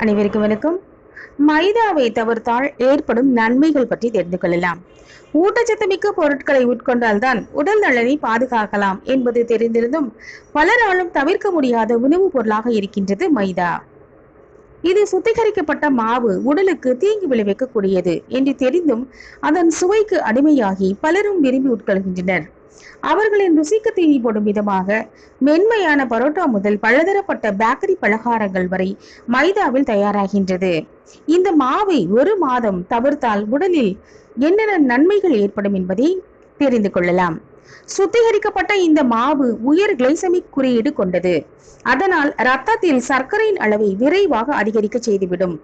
அனைவருக்கும் வணக்கம். மைதாவை தவிர்த்தால் ஏற்படும் நன்மைகள் பற்றி தெரிந்து கொள்ளலாம். ஊட்டச்சத்துமிக்க பொருட்களை உட்கொண்டால்தான் உடல் நலனை பாதுகாக்கலாம் என்பது தெரிந்திருந்தும் பலராலும் தவிர்க்க முடியாத உணவுப் பொருளாக இருக்கின்றது மைதா. இது சுத்திகரிக்கப்பட்ட மாவு உடலுக்கு தீங்கு விளைவிக்கக்கூடியது என்று தெரிந்தும் அதன் சுவைக்கு அடிமையாகி பலரும் விரும்பி உட்கொள்கின்றனர். அவர்களின் ருசிக்கு தீனி போடும் விதமாக மென்மையான பரோட்டா முதல் பலதரப்பட்ட பேக்கரி பலகாரங்கள் வரை மைதாவில் தயாராகின்றது. இந்த மாவை ஒரு மாதம் தவிர்த்தால் உடலில் என்னென்ன நன்மைகள் ஏற்படும் என்பதை தெரிந்து கொள்ளலாம். சுத்திகரிக்கப்பட்ட இந்த மாவு உயர் கிளைசமிக் குறியீடு கொண்டது. அதனால் ரத்தத்தில் சர்க்கரையின் அளவை விரைவாக அதிகரிக்க செய்துவிடும்.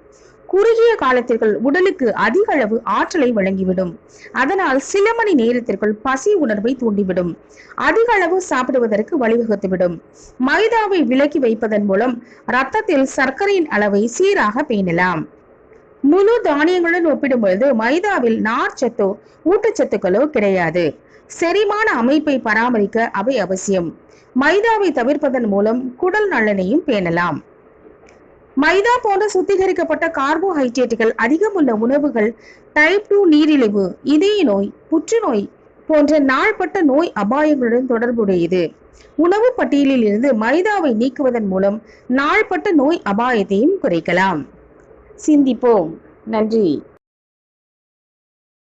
குறுகிய காலத்திற்குள் உடலுக்கு அதிக அளவு ஆற்றலை வழங்கிவிடும். அதனால் சில மணி நேரத்திற்குள் பசி உணர்வை தூண்டிவிடும். அதிக அளவு சாப்பிடுவதற்கு வழிவகுத்துவிடும். மைதாவை விலக்கி வைப்பதன் மூலம் ரத்தத்தில் சர்க்கரையின் அளவை சீராக பேணலாம். முழு தானியங்களுடன் ஒப்பிடும்பொழுது மைதாவில் நார்ச்சத்தோ ஊட்டச்சத்துக்களோ கிடையாது. செரிமான அமைப்பை பராமரிக்க அவை அவசியம். மைதாவை தவிர்ப்பதன் மூலம் குடல் நலனையும் பேணலாம். மைதா போன்ற சுத்திகரிக்கப்பட்ட கார்போஹைட்ரேட்டுகள் அதிகம் உள்ள உணவுகள் டைப் டூ நீரிழிவு இதய நோய் புற்றுநோய் போன்ற நாள்பட்ட நோய் அபாயங்களுடன் தொடர்புடையது. உணவு பட்டியலில் இருந்து மைதாவை நீக்குவதன் மூலம் நாள்பட்ட நோய் அபாயத்தையும் குறைக்கலாம். சிந்திப்போம். நன்றி.